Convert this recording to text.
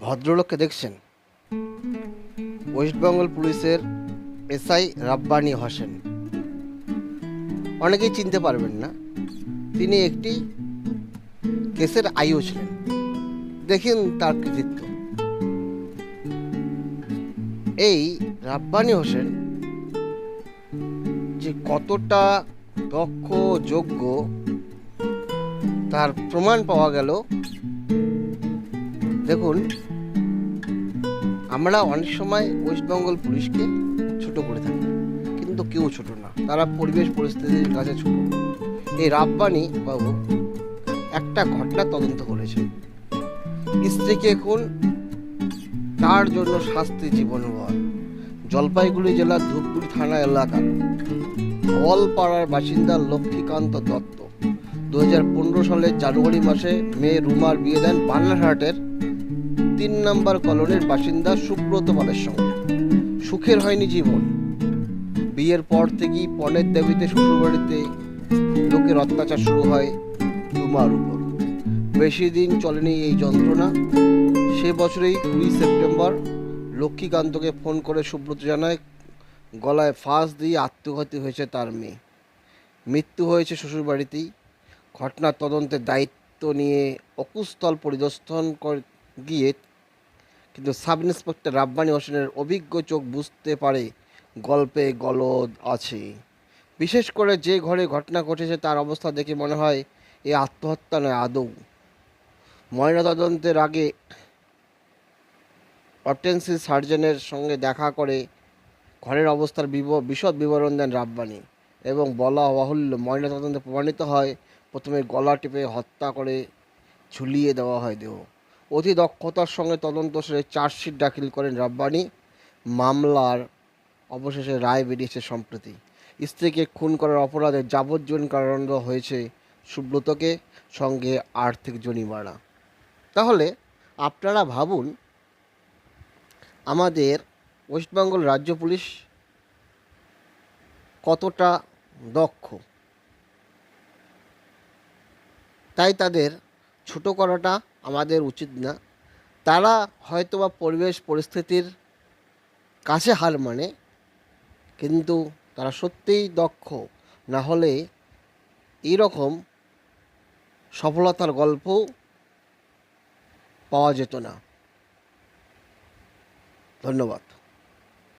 ভদ্রলোককে দেখছেন? ওয়েস্ট বেঙ্গল পুলিশের এসআই রাব্বানি হোসেন। অনেকেই চিনতে পারবেন না, তিনি একটি কেসের আইও ছিলেন। দেখেন তার কৃতিত্ব। এই রাব্বানি হোসেন যে কতটা দক্ষ, যোগ্য, তার প্রমাণ পাওয়া গেল দেখুন, আমরা অনেক সময় ওয়েস্ট বেঙ্গল পুলিশকে ছোট করে থাকি, কিন্তু কেউ ছোট না। তারা পরিবেশ পরিস্থিতির কাছে ছোট। এই রাব্বানি বাবু একটা ঘটনা তদন্ত করেছে। স্ত্রীকে খুন, তার জন্য শাস্তি জীবন ভয় জলপাইগুড়ি জেলার ধূপগুড়ি থানা এলাকার হলপাড়ার বাসিন্দা লক্ষ্মীকান্ত দত্ত। দু হাজার পনেরো সালের জানুয়ারি মাসে মেয়ে রুমার বিয়ে দেন বান্নারহাটের তিন নম্বর কলোনির বাসিন্দা সুব্রত পালের সঙ্গে। সুখের হয়নি জীবন। বিয়ের পর থেকেই পণের দাবিতে শ্বশুরবাড়িতে লোকের অত্যাচার শুরু হয় রুমার উপর। বেশি দিন চলেনি এই যন্ত্রণা। সে বছরেই কুড়ি সেপ্টেম্বর লক্ষ্মীকান্তকে ফোন করে সুব্রত জানায়, গলায় ফাঁস দিয়ে আত্মঘাতী হয়েছে তার মেয়ে। মৃত্যু হয়েছে শ্বশুরবাড়িতেই। ঘটনার তদন্তের দায়িত্ব নিয়ে অকুস্থল পরিদর্শন গিয়ে, কিন্তু সাব ইন্সপেক্টর রাব্বানি হোসেনের অভিজ্ঞ চোখ বুঝতে পারে গল্পে গলদ আছে। বিশেষ করে যে ঘরে ঘটনা ঘটেছে তার অবস্থা দেখে মনে হয় এ আত্মহত্যা নয়, আদৌ। ময়নাতদন্তের আগে অটেন্সি সার্জনের সঙ্গে দেখা করে ঘরের অবস্থার বিশদ বিবরণ দেন রাব্বানি এবং বলা বাহুল্য, ময়নাতদন্তে প্রমাণিত হয়, প্রথমে গলা টিপে হত্যা করে ঝুলিয়ে দেওয়া হয় দেহ। অতি দক্ষতার সঙ্গে তদন্ত সেরে চার্জশিট দাখিল করেন রাব্বানি। মামলার অবশেষে রায় বেরিয়েছে সম্প্রতি। স্ত্রীকে খুন করার অপরাধে যাবজ্জীবন কারাদণ্ড হয়েছে সুব্রতকে, সঙ্গে আর্থিক জরিমানা। তাহলে আপনারা ভাবুন, আমাদের ওয়েস্টবেঙ্গল রাজ্য পুলিশ কতটা দক্ষ। তাই তাদের ছোট করাটা আমাদের উচিত না। তারা হয়তো বা পরিবেশ পরিস্থিতির কাছে হার মানে কিন্তু তারা সত্যিই দক্ষ। না হলে এইরকম সফলতার গল্প পাওয়া যেত না। ধন্যবাদ।